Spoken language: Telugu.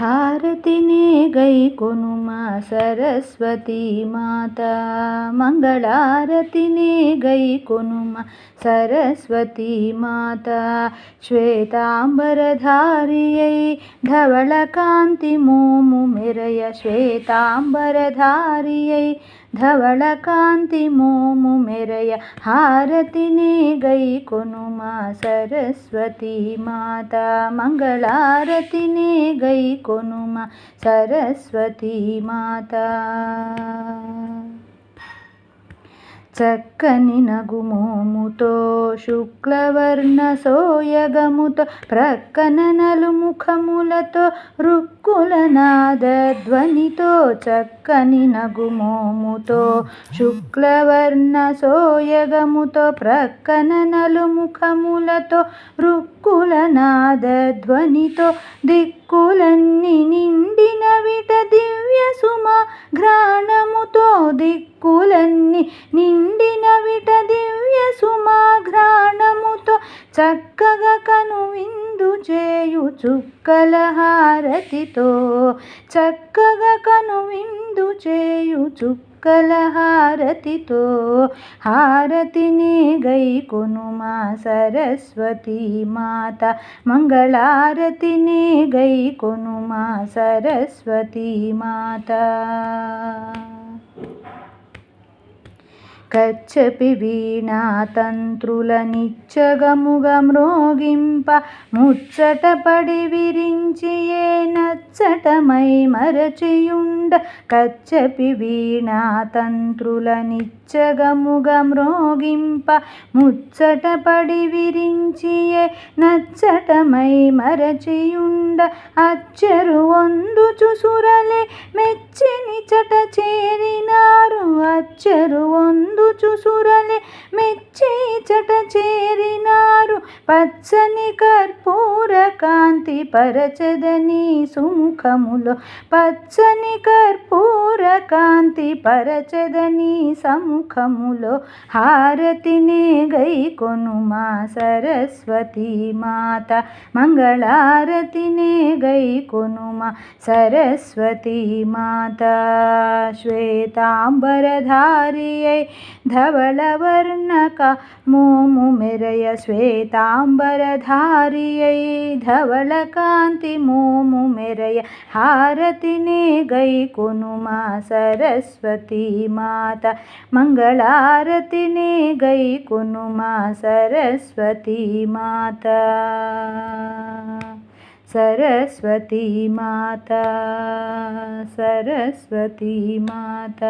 హారతినే గై కొనుమా సరస్వతీ మాత. మంగళారతినే గై కొనుమా సరస్వతీ మాత. శ్వేతాంబరధారియై ధవళకాంతి మోము మెరయ. శ్వేతాంబరధారియై ధవళకాంతి మోము మెరయ. హారతిని గై కొనుమా సరస్వతీ మాత. మంగళారతిని గై కొనుమ సరస్వతీ మాత. చక్కని నగుమోముతో శుక్లవర్ణ సోయగముతో ప్రక్కన నలుముఖములతో రుక్కుల నాదధ్వనితో చక్కని నగుమోముతో శుక్లవర్ణ సోయగముతో ప్రక్కన నలుముఖములతో రుక్కుల నాదధ్వనితో దిక్కులన్నీ నిండిన విట దివ్య సుమ ఘ్రాణముతో దిక్కులన్నీ నిండిన విట దివ్య సుమాఘ్రాణముతో చక్కగా కను విందు చేయు చుక్కల హారతితో చక్కగా కను విందు చేయు చుక్కల హారతితో హారతిని గై కొనుమా సరస్వతి మాత మంగళారతిని గై కొనుమా సరస్వతి మాత కచ్చపి వీణాతంత్రుల నిచ్చగముగ మ్రోగింప ముచ్చటపడి విరించి ఏ నచ్చటమై మరచియుండ కచ్చపి వీణాతంత్రుల నిచ్చగముగ మ్రోగింప ముచ్చటపడి విరించి ఏ నచ్చటమై మరచియుండ అచ్చరు వందుచు సురలే మెచ్చిని చట చేరిన అచ్చరు వందుచు సురలే మెచ్చి చట చేరినారు. పచ్చని కర్పూర కాంతి పరచదని సుముఖములో పచ్చని కర్పూర కాంతి పరచదని సముఖములో హారతినే గై కొనుమా సరస్వతి మాత. మంగళారతినే గై కొనుమా సరస్వతి మాత. శ్వేతాంబరధారియై ధవళవర్ణక మోము మెరయ శ్వేతాంబరధారియై ధవళకాంతి మోము మెరయ హారతినే గై కొనుమా సరస్వతి మాత. మంగళారతిని గై కొనుమా సరస్వతి మాత. సరస్వతి మాత సరస్వతి మాత.